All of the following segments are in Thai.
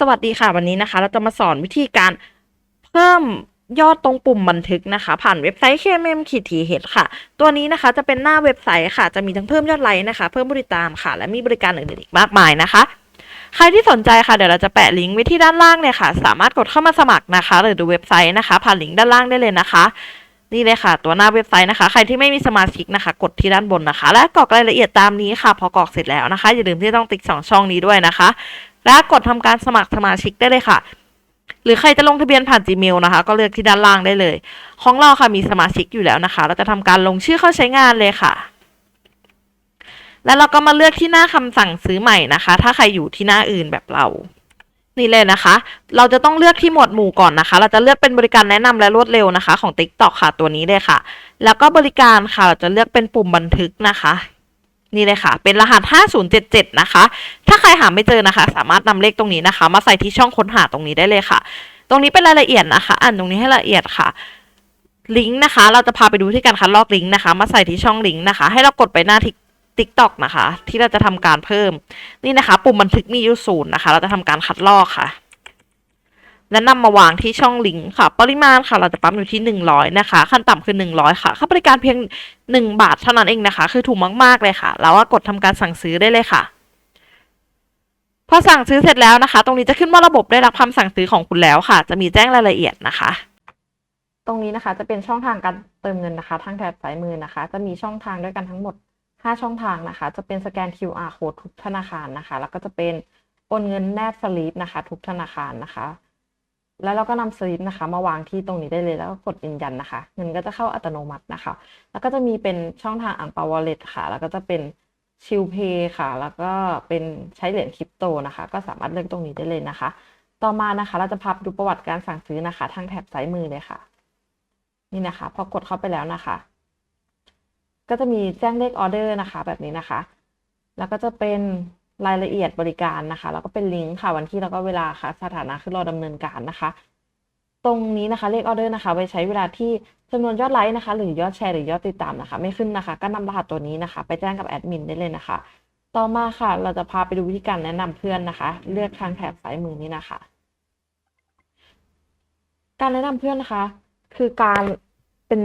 สวัสดีค่ะวันนี้นะคะ เราจะมาสอนวิธีการเพิ่มยอดตรงปุ่มบันทึกนะคะ ผ่านเว็บไซต์ KMM ขีดทีเฮดค่ะ ตัวนี้นะคะจะเป็นหน้าเว็บไซต์ค่ะ จะมีทั้งเพิ่มยอดไลค์นะคะ เพิ่มผู้ติดตามค่ะ และมีบริการอื่นๆอีกมากมายนะคะ ใครที่สนใจค่ะเดี๋ยวเราจะแปะลิงก์ไว้ที่ด้านล่างเนี่ยค่ะ สามารถกดเข้ามาสมัครนะคะ หรือดูเว็บไซต์นะคะ ผ่านลิงก์ด้านล่างได้เลยนะคะ นี่เลยค่ะ ตัวหน้าเว็บไซต์นะคะ ใครที่ไม่มีสมาชิกนะคะ กดที่ด้านบนนะคะ และกรอกรายละเอียดตามนี้ค่ะ พอกรอกเสร็จแล้วนะคะอย่าลืมที่ต้องติ๊กสองช่องนี้ด้วยนะคะ และกดทำการสมัครสมาชิกได้เลยค่ะ หรือใครจะลงทะเบียนผ่าน Gmail นะคะ ก็เลือกที่ด้านล่างได้เลย ของเราค่ะมีสมาชิกอยู่แล้วนะคะ เราจะทำการลงชื่อเข้าใช้งานเลยค่ะ แล้วเราก็มาเลือกที่หน้าคำสั่งซื้อใหม่นะคะ ถ้าใครอยู่ที่หน้าอื่นแบบเรานี่เลยนะคะ เราจะต้องเลือกที่หมวดหมู่ก่อนนะคะ เราจะเลือกเป็นบริการแนะนำและรวดเร็วนะคะ ของ TikTok ค่ะตัวนี้เลยค่ะ แล้วก็บริการค่ะ เราจะเลือกเป็นปุ่มบันทึกนะคะ นี่เลยค่ะ เป็นรหัส 5077 นะคะ ถ้าใครหาไม่เจอนะคะ สามารถนำเลขตรงนี้นะคะ มาใส่ที่ช่องค้นหาตรงนี้ได้เลยค่ะ ตรงนี้เป็นรายละเอียดนะคะ อ่านตรงนี้ให้ละเอียดค่ะ ลิงก์นะคะ เราจะพาไปดูที่การคัดลอกลิงก์นะคะ มาใส่ที่ช่องลิงก์นะคะ ให้เรากดไปหน้าทิกติ๊กตอกนะคะ ที่เราจะทำการเพิ่ม นี่นะคะ ปุ่มบันทึกมีอยู่ศูนย์นะคะ เราจะทำการคัดลอกค่ะ และนำมาวางที่ช่องลิงก์ค่ะ ปริมาณค่ะ เราจะปั๊มอยู่ที่หนึ่งร้อยนะคะ ขั้นต่ำคือหนึ่งร้อยค่ะ ค่าบริการเพียงหนึ่งบาทเท่านั้นเองนะคะ คือถูกมากๆเลยค่ะ แล้วก็กดทำการสั่งซื้อได้เลยค่ะ พอสั่งซื้อเสร็จแล้วนะคะ ตรงนี้จะขึ้นว่าระบบได้รับคำสั่งซื้อของคุณแล้วค่ะ จะมีแจ้งรายละเอียดนะคะ ตรงนี้นะคะจะเป็นช่องทางการเติมเงินนะคะ ทางแถบซ้ายมือนะคะ จะมีช่องทางด้วยกันทั้งหมด 5 ช่องทางนะคะ จะเป็นสแกน QR code ทุกธนาคารนะคะ แล้วก็จะเป็นโอนเงินแนบสลิปนะคะ ทุกธนาคารนะคะ แล้วเราก็นำสลิปนะคะ มาวางที่ตรงนี้ได้เลยแล้วก็กดยืนยันนะคะ เงินก็จะเข้าอัตโนมัตินะคะ แล้วก็จะมีเป็นช่องทางอ่างเปาวอลเล็ตค่ะ แล้วก็จะเป็นชิลเพย์ค่ะ แล้วก็เป็นใช้เหรียญคริปโตนะคะ ก็สามารถเลือกตรงนี้ได้เลยนะคะ ต่อมานะคะ เราจะพาไปดูประวัติการสั่งซื้อนะคะ ทางแถบซ้ายมือเลยค่ะ นี่นะคะ พอกดเข้าไปแล้วนะคะ ก็จะมีแจ้งเลขออเดอร์นะคะ แบบนี้นะคะ แล้วก็จะเป็น รายละเอียดบริการนะคะ แล้วก็เป็นลิงก์ค่ะวันที่แล้วก็เวลาค่ะ สถานะคือรอดำเนินการนะคะ ตรงนี้นะคะเลขออเดอร์นะคะไว้ใช้เวลาที่จำนวนยอดไลค์นะคะ หรือยอดแชร์หรือยอดติดตามนะคะ ไม่ขึ้นนะคะ ก็นำรหัสตัวนี้นะคะ ไปแจ้งกับแอดมินได้เลยนะคะ ต่อมาค่ะ เราจะพาไปดูวิธีการแนะนำเพื่อนนะคะ เลือกทางแถบซ้ายมือนี้นะคะ การแนะนำเพื่อนนะคะ คือการเป็น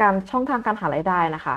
การช่องทางการหารายได้นะคะ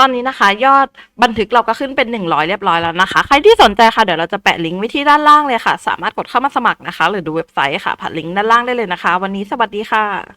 ตอนนี้นะคะ ยอดบันทึกเราก็ขึ้นเป็นหนึ่งร้อยเรียบร้อยแล้วนะคะ ใครที่สนใจค่ะเดี๋ยวเราจะแปะลิงก์ไว้ที่ด้านล่างเลยค่ะ สามารถกดเข้ามาสมัครนะคะ หรือดูเว็บไซต์ค่ะผ่านลิงก์ด้านล่างได้เลยนะคะ วันนี้สวัสดีค่ะ